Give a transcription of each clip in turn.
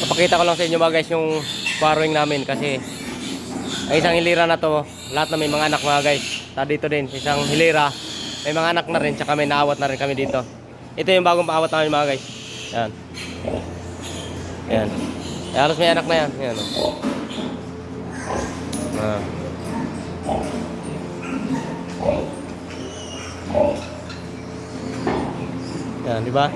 Papakita ko lang sa inyo mga guys yung borrowing namin kasi ang isang hilira na to, lahat na may mga anak mga guys. Ta dito din, isang hilira, may mga anak na rin, tsaka may naawat na rin kami dito. Ito yung bagong paawat namin mga guys. Yan. Yan. Eh, halos may anak na yan. Yan. Oh. Ah. Yan, di ba?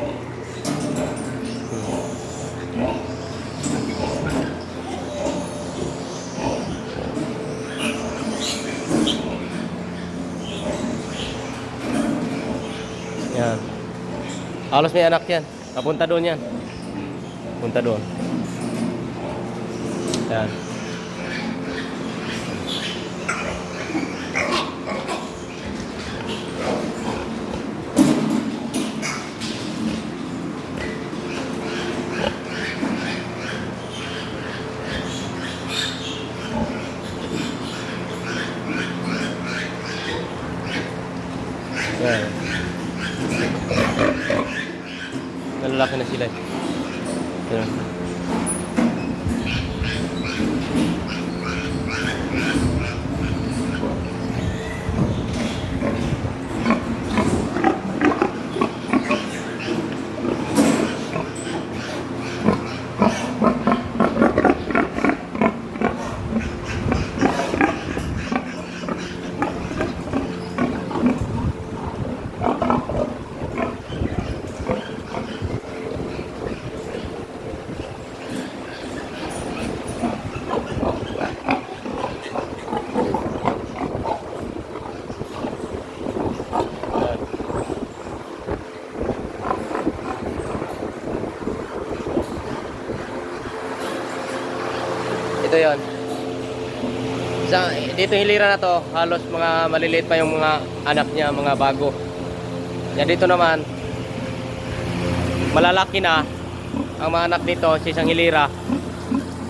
Halos may anak yan. Papunta doon yan. Punta doon. Yan. Yan. Malalaki na sila. eh. Yan. Ito yon. Sa, dito hilira na to, halos mga maliliit pa yung mga anak niya, mga bago. Yan dito naman, malalaki na ang mga anak nito sa isang hilira.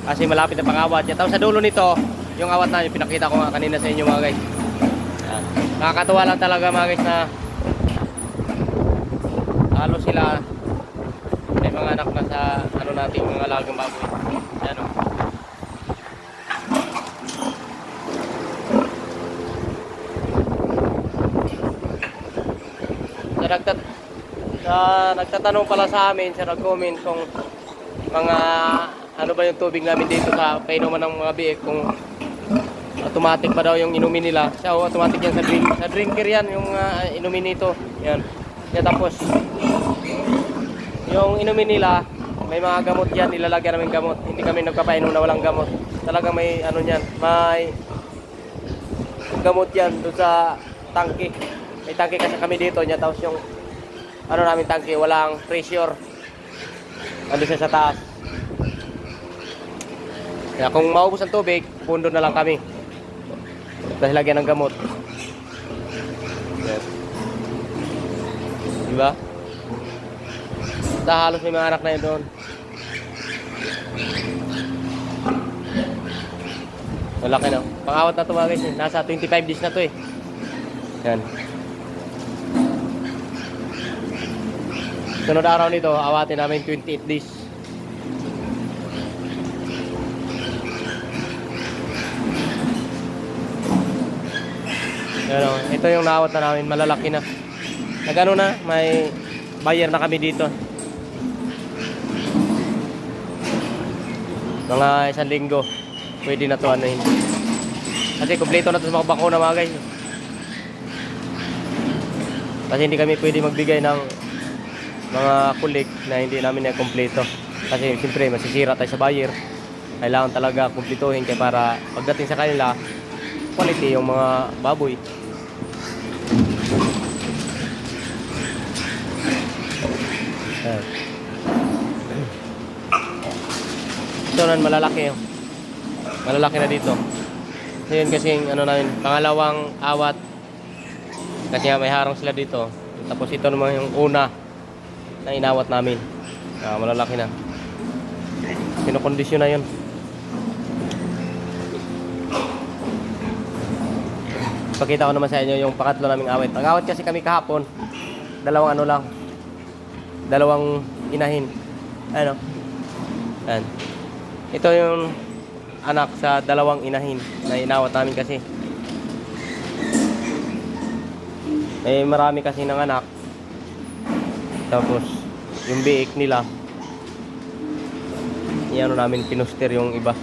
Kasi malapit na pangawat niya. Tapos sa dulo nito, yung awat na yung pinakita ko nga kanina sa inyo mga guys. Yan. Nakakatuwa lang talaga mga guys na halos sila may mga anak na sa ano natin mga alagang baboy. Yan o. nagtat sa nagtatanong pala sa amin, sa nag-comment kung mga ano ba yung tubig namin dito sa kainuman ng mga biik kung automatic ba daw yung inumin nila. Siya oh, automatic yan sa drink. Sa drinker yan yung ah, inumin nito. Yan. Kaya tapos yung inumin nila may mga gamot yan, nilalagyan namin gamot. Hindi kami nagpapainom na walang gamot. Talagang may ano yan, may gamot yan doon sa tangke. May tangke kasi kami dito niya tapos yung ano namin tangke, walang pressure. Ando siya sa taas. Kaya kung maubos ang tubig, pundo na lang kami. Dahil lagyan ng gamot. Yes. Diba? Basta halos may mga anak na yun doon. Malaki na. Pangawat na ito mga guys. eh. Nasa 25 days na to eh. Yan. Sunod araw nito, awatin namin 28 days. Yan o, ito yung naawat na namin, malalaki na. Nagano na, may buyer na kami dito. Mga isang linggo, pwede na to yun. Kasi kompleto na to sa mga bakuna mga guys. Kasi hindi kami pwede magbigay ng mga kulik na hindi namin na kompleto. Kasi siyempre masisira tayo sa buyer. Kailangan talaga kumplituhin kaya para pagdating sa kanila, quality yung mga baboy. Ayan. Ito na malalaki. Malalaki na dito. So yun kasi ano namin, pangalawang awat. Kasi may harang sila dito. Tapos ito naman yung una na inawat namin. Ah, malalaki na. Kinokondisyon na yun. Pakita ko naman sa inyo yung pangatlo naming awit. Ang awat kasi kami kahapon, dalawang ano lang. Dalawang inahin. Ano? Yan. Ito yung anak sa dalawang inahin na inawat namin kasi. May marami kasi ng anak. Tapos, yung biik nila, iano namin pinuster yung iba.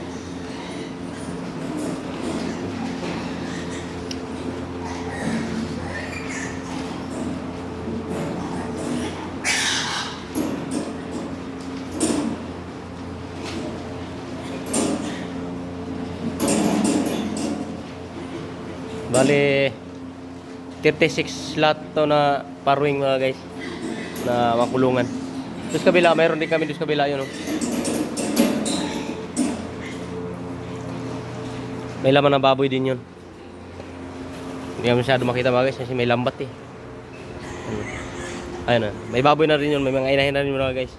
Bali 36 slot to na parwing mga guys na makulungan. Doon kabila, mayroon din kami doon kabila yun. Oh. May laman ng baboy din yun. Hindi kami masyado makita mga guys kasi may lambat eh. Ayun. Na. May baboy na rin yun. May mga inahin na rin mga guys.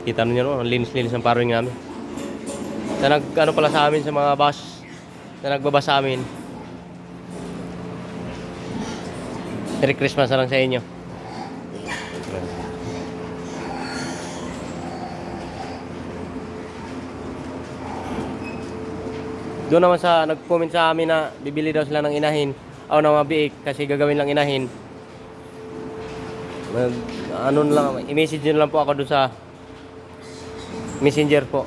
Kita nyo no, ang linis-linis ng parwing namin na nag ano pala sa amin sa mga bus na nagbaba sa amin. Merry Christmas na lang sa inyo. Doon naman sa nag-comment sa amin na bibili daw sila ng inahin o ng mga biik kasi gagawin lang inahin. Mag, ano na lang, i-message nyo na lang po ako doon sa messenger po.